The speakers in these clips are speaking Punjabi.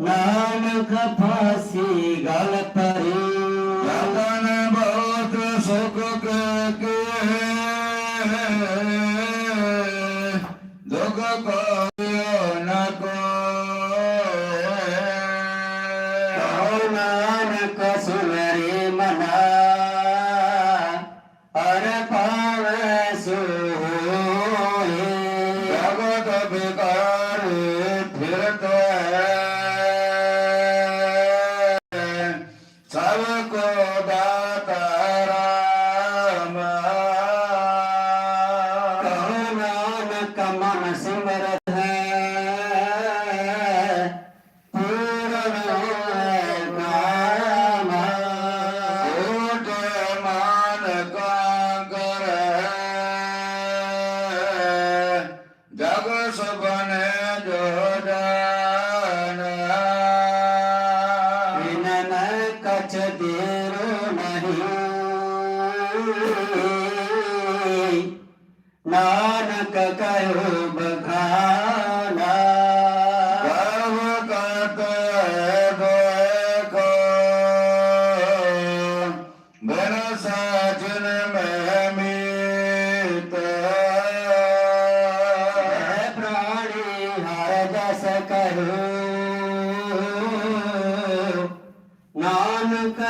नानक फासी घालता ਦੇਰ ਨਹੀਂ। ਨਾਨਕ ਕਹਿਓ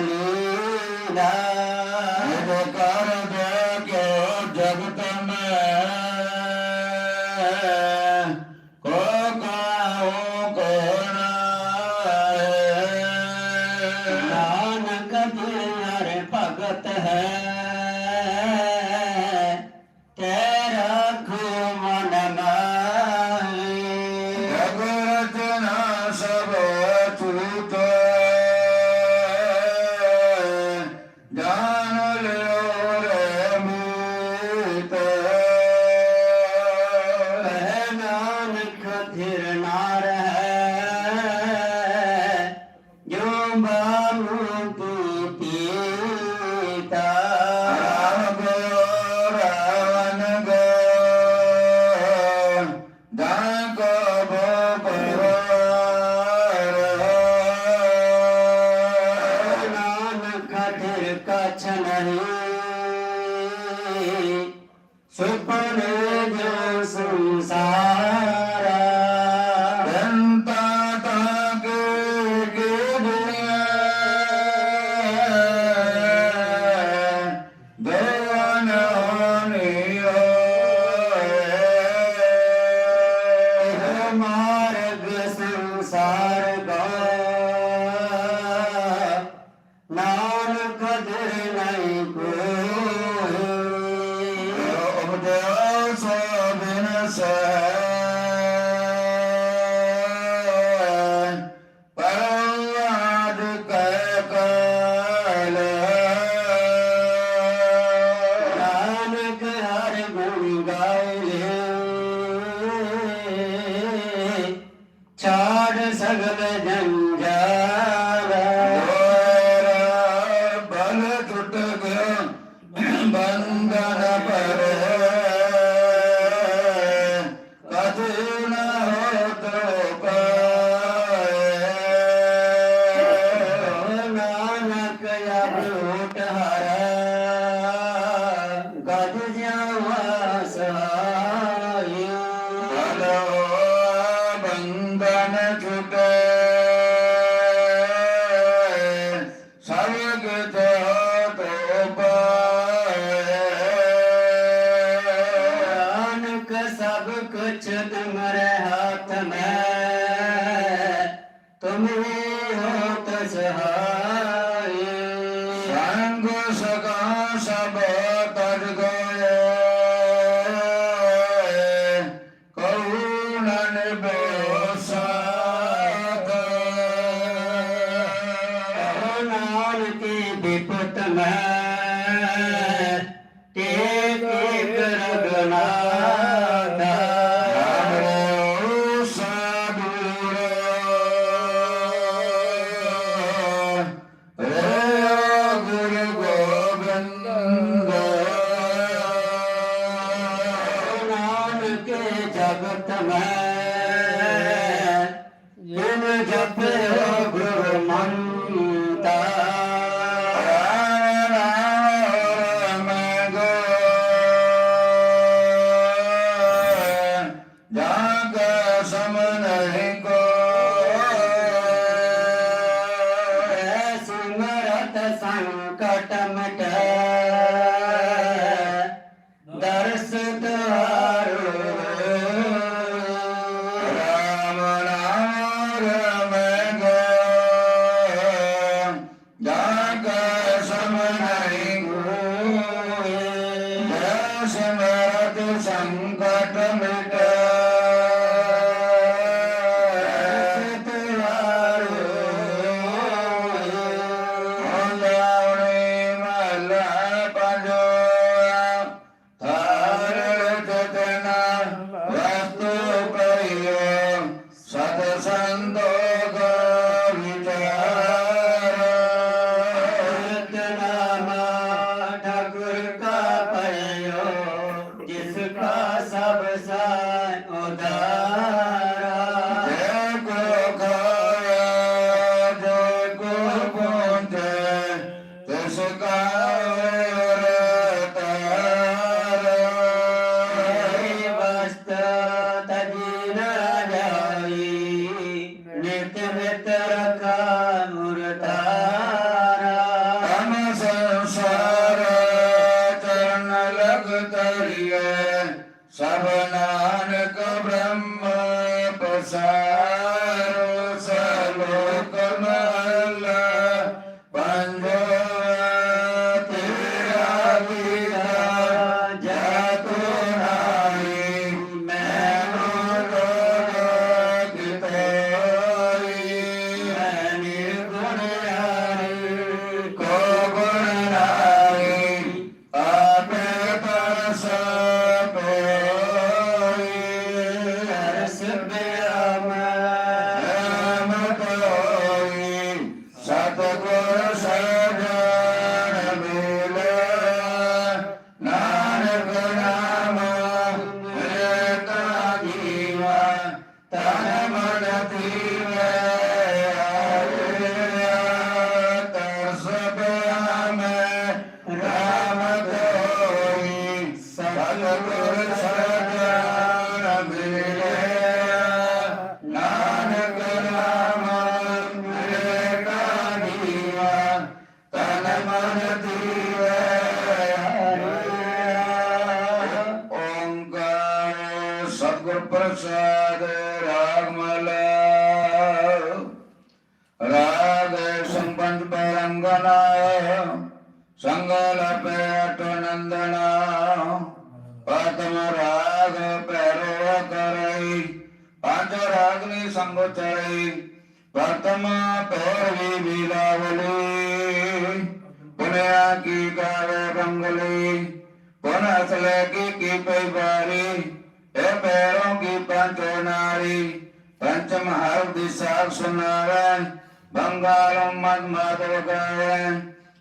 علينا يبقى ਟੇਕ ਇੱਕ ਰਗਨਾਥ ਨਾਮੋ ਸਾਧੂਰ। ਰੇ ਗੁਰੂ ਗੋਬਿੰਦ। ਨਾਨਕ ਜਗਤ ਮੈਂ ਪ੍ਰਸਾਦ ਰਾਗ ਰਾਗ ਸੰਬੰਧ ਪਰੰਗਨਾ ਸੰਗਲ ਪੇਟ ਨੰਦਨਾ ਪਤਮ ਰਾਗ ਪੈਰੋ ਕਰਈ। ਪੰਜ ਰਾਗਨੀ ਸੰਗ ਚਰਈ ਪ੍ਰਥਮ ਪੈਰਵੀ ਬਿਲਾਵਲੀ ਪੁਨਿਆ ਕੀ ਕਾਵੇ ਬੰਗਲੀ ਪੁਨ ਅਸਲੇ ਕੀ ਕੀ ਪਈ ਬਾਰੀ ਇਹ ਪੈਰੋਂ ਕੀ हरी पंचम हर दिशा सुनारायण बंगालम मद माधव गायन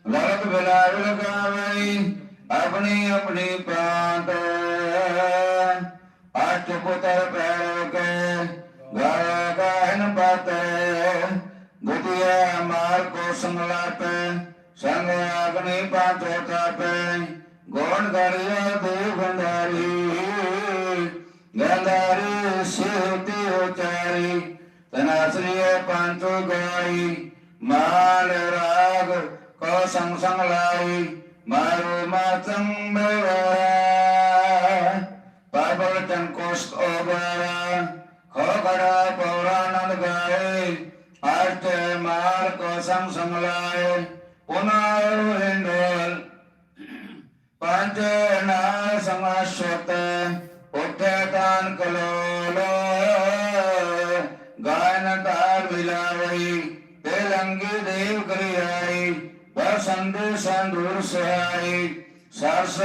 ललत बिलाल गावई अपनी अपनी प्रांत अष्ट पुत्र पैर के घर गहन पत द्वितीय मार को संगलाप संग अग्नि पात्र ताप गुण गरिया देव भंडारी ਗੰਧਾਰੀ ਸਿਉਤੀ ਉਚਾਰੀ ਤਨਾਸਰੀਏ ਪੰਚੋ ਗਾਈ ਮਾਲ ਰਾਗ ਕੋ ਸੰਗ ਸੰਗ ਲਾਈ, ਮਾਰੂ ਮਾਤੰ ਮੇਵਾ ਪਾਬਲ ਤਨ ਕੋਸ ਓਬਰਾ ਖੋ ਗੜਾ ਪੌਰਾਨੰਦ ਗਾਏ ਅਰਥ ਮਾਲ ਕੋ ਸੰਗ ਸੰਗ ਲਾਏ ਪੁਨਾਰ ਹਿੰਦੋਲ ਪੰਜ ਨਾਲ ਸਮਾਸ਼ਤ ਉਠੇ ਤਾਨ ਕਲੋਲ, ਗਾਇਨ ਤਾਰ ਮਿਲਾਵਈ ਤੇ ਲੰਗੀ ਦੇਵ ਕਰਿਆਈ ਬਸ ਸੰਦੇ ਸੰਦੂਰ ਸਹਾਈ, ਸਰਸ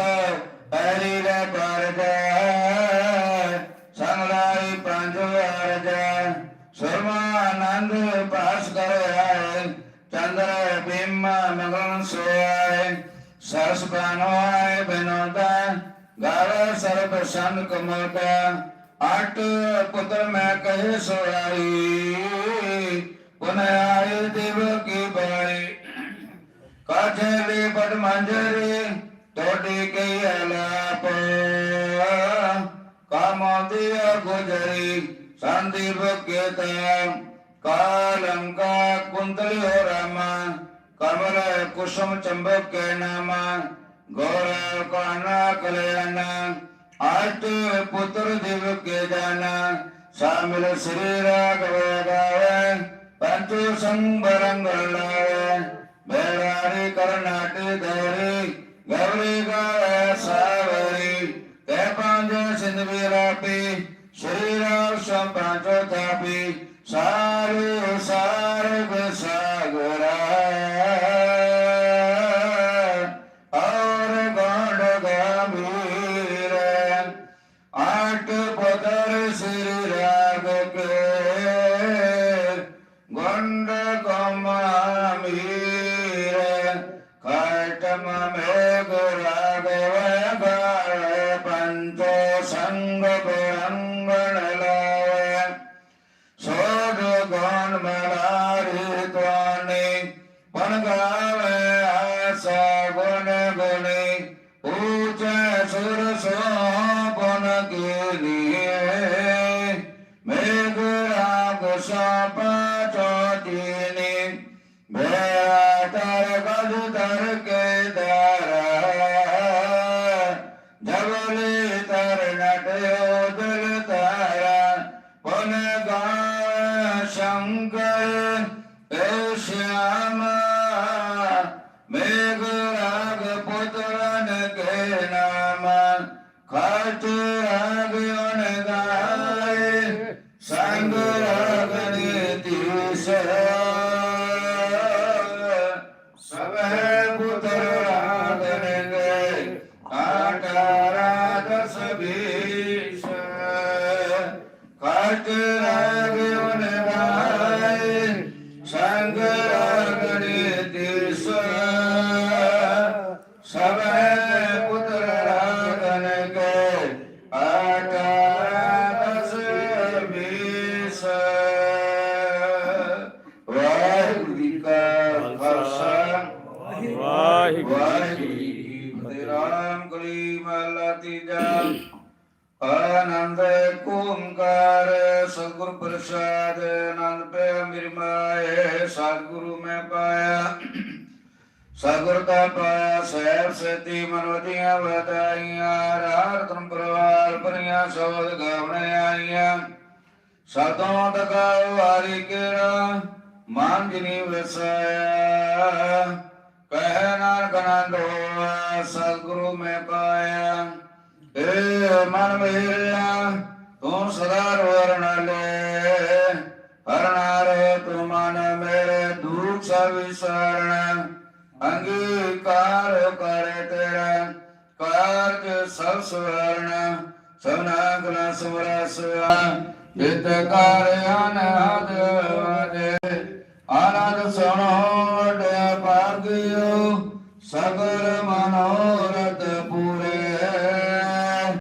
ਪੈਰੀ ਲੈ ਪਰਜ ਸੰਗਲਾਈ ਪੰਜ ਅਰਜ ਸਰਮਾ ਆਨੰਦ ਪਾਸ ਕਰਿਆ ਚੰਦਰ ਬਿੰਮ ਮਗਨ ਸੋਇ ਸਰਸ ਬਾਨੋਇ ਬਿਨੋਦਾ ਗਾਵੇ ਸਰਬ ਸੰਗ ਕਮਲ ਕਾ ਅਟ ਪੁੱਤਰ ਮੈਂ ਕਹੇ ਸੋਈ ਪੁਨ ਆਏ ਦੇਵ ਕੀ ਬਾਣੀ। ਕਾਜੇ ਲੇ ਬੜ ਮੰਜਰੇ ਤੋੜੇ ਕੇ ਅਲਾਪ। ਕਾਮੋਦੀ ਗੁਜਰੀ, ਸੰਦੀਪ ਕੇਤਾ। ਕਾਲੰਕਾ ਕੁੰਤਲੀ ਰਾਮਾ, ਕਮਲ ਕੁਸਮ ਚੰਬਕ ਕੇ ਨਾਮਾ। ਗੌਰ ਕਾਨਾ ਕਲਿਆਣਾ ਆਟ ਪੁੱਤਰ ਦੇਵ ਕੇ ਜਾਨਾ ਸਾਮਿਲ ਸ੍ਰੀ ਰਾਘਵ ਗਾਵੇ ਪੰਚੋ ਸੰਗ ਲਾਵੇ ਬੈਰਾਰੀ ਕਰਨਾਟੇ ਦੌਰੇ ਗੌਰੀ ਗਾਵੇ ਸਾਵਰੀ ਤੇ ਪੰਜ ਸਿੰਧ ਵਿਰਾਪੇ ਸ਼੍ਰੀ ਰਾਮ ਸਮ ਪੰਚੋ ਸਾਰੇ ਗਣ ਮਲਾਰੀ ਤਵਾਨੀ ਪਨ ਗਾਵੇ ਆਸਾ ਗੁਣ ਗੁਣੀ। ਊਚੈ ਸੁਰ ਸੋ ਗੁਣ ਕੀਨੀਏ ਮੇਘ ਰਾਗ ਸਪ ਚੋਟੀਨੀ ਮੇਰਾ ਤਰ ਗਜ ਤਰ ਕੇ ਦਾਰਾ ਜਬਲੇ ਤਰ ਨਟਿਓ ਦਿਲ ਤਾਰਾ ਪੁਨ ਗਾ ਸ਼ੰਕਰ ਏ ਸ਼ਿਆਮ, ਮੇਘ ਰਾਗ ਪੁੱਤਰਨ ਕੇ ਨਾਮ ਖਟ ਰਾਗ ਓਨ ਗਾਏ, ਸੰਗ ਰਾਗ ਨੀਤੀਸ ਸਭੈ ਪੁੱਤਰ ਰਾਗਨ ਗਏ ਆਟਾਰਾ ਦਸ ਬੀਸ ਖਟ ਰਾਗ ਓਨ ਓੰਕਾਰ, ਸਤਿਗੁਰ ਪ੍ਰਸਾਦ ਆਨੰਦ ਪਿਆ ਮਿਰਮਾਏ ਸਤਿਗੁਰੂ ਮੈਂ ਪਾਇਆ। ਸਤਿਗੁਰ ਦਾ ਪਾਇਆ, ਸਹਿਬ ਸਤੀ ਮਨੋਦੀਆਂ ਵਧਾਈਆਂ ਰਾਤ ਰਤਨ ਪ੍ਰਵਾਲ ਪਰੀਆਂ ਸੋਧ ਆਈਆਂ। ਸਤੋਂ ਤਕਾਉ ਵਾਰੀ ਕਿਰਾ ਮਨ ਜਿਨੀ ਵਸਾਇਆ। ਕਹਿ ਨਾਨਕ ਆਨੰਦ ਹੋਆ, ਸਤਿਗੁਰੂ ਮੈਂ ਪਾਇਆ। ਏ ਮਨ ਮੇਰਿਆ ਤੂੰ ਸਦਾ ਰਵਰਨ ਲੈ ਹਰਨਾਰ ਤੂੰ ਮਨ ਮੇਰੇ ਦੁਖ ਸਭ ਵਿਸਾਰਣ ਅੰਗੀਕਾਰ ਕਰੇ ਤੇਰਾ। ਕਾਰਜ ਸਭ ਸਵਰਨ। ਸਭਨਾ ਗੁਨਾ ਸਮਰਸ ਜਿਤ ਕਰ ਅਨਹਦ